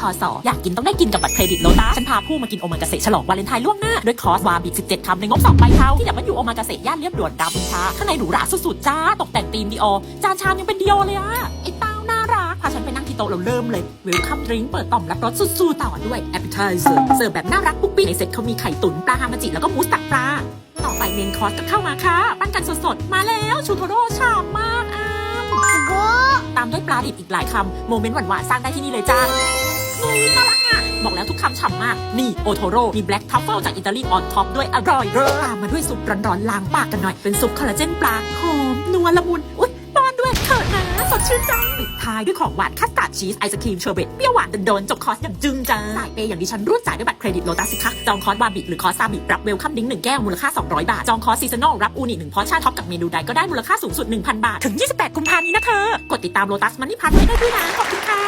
พศอยากกินต้องได้กินกับบัตรเครดิตโลตัสฉันพาผู้มากินโอมากาเสะฉลองวาเลนไทน์ล่วงหน้าด้วยคอสวาบิด17คำในงบ2ใบเท้าที่อยากมาอยู่โอมากาเสย่านเรียบด่วนดาวินชาข้างในหรูหราสุดๆจ้าตกแต่งธีมดีโอจานชามยังเป็นดีโอเลยอะไอ้ตาน่ารักพาฉันไปนั่งที่โต๊ะเราเริ่มเลยเวลคัมดริงเปิดต่อมรับรสสู้ๆต่อด้วยแอปเปิลไทเซอร์เสิร์ฟแบบน่ารักปุ๊บปี้ในเซ็ตเขามีไข่ตุ๋นปลาฮามาจิแล้วก็มูสตักปลาต่อไปเมนคอสก็เข้ามาค่ะปั้นกันสดๆมาแล้วชูโทโร่ฉ่ำมากอ้าตามด้วยปลาดิบอีกหลายคำโมเมนต์หวานๆสร้างได้ที่นี่เลยจ้า อุ้ยน่ารักอะ บอกแล้วทุกคำฉ่ำมาก นี่ โอโทโร่ มีแบล็กทัฟเฟิลจากอิตาลีออนท็อปด้วยอร่อยเรอตามมาด้วยซุปร้อนๆล้างปากกันหน่อย เป็นซุปคอลลาเจนปลา หอม นัวละมุน อุ้ยป้อนด้วยเขินนะสดชื่นจังปิดท้ายด้วยของหวานคัสตาร์ดชีสไอศครีมเชอร์เบตเปรี้ยวหวานโดนจบคอร์สอย่างจึ้งจ้าสายเปย์อย่างดิฉันรูดจ่ายด้วยบัตรเครดิตโลตัสสิคะจองคอร์สบาบิหรือคอร์สซาบิรับเวลคัมดิ้งหนึ่งแก้วมูลค่า 200 บาท จองคอร์สซีซันอลรับอูนิหนึ่งพอร์ชั่นท็อปกับเมนูใดก็ได้มูลค่าสูงสุด 1,000 บาท ถึง 28 กุมภาพันธ์นี้นะเธอกดติดตามโลตัสมันนี่พันไว้ได้ด้วยนะขอบคุณค่ะ